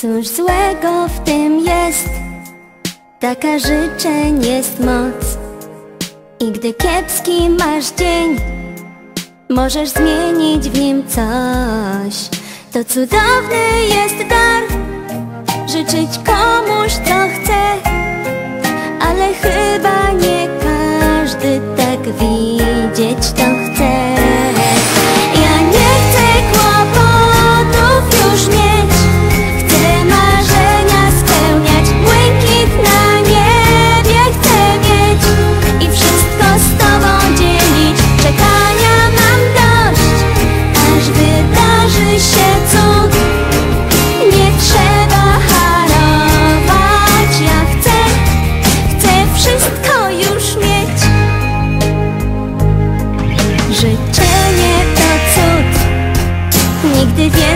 Cóż złego w tym jest? Taka życzeń jest moc. I gdy kiepski masz dzień, możesz zmienić w nim coś. To cudowny jest dar, życzyć komuś co chce, ale chyba Życzenie to cud, nigdy więcej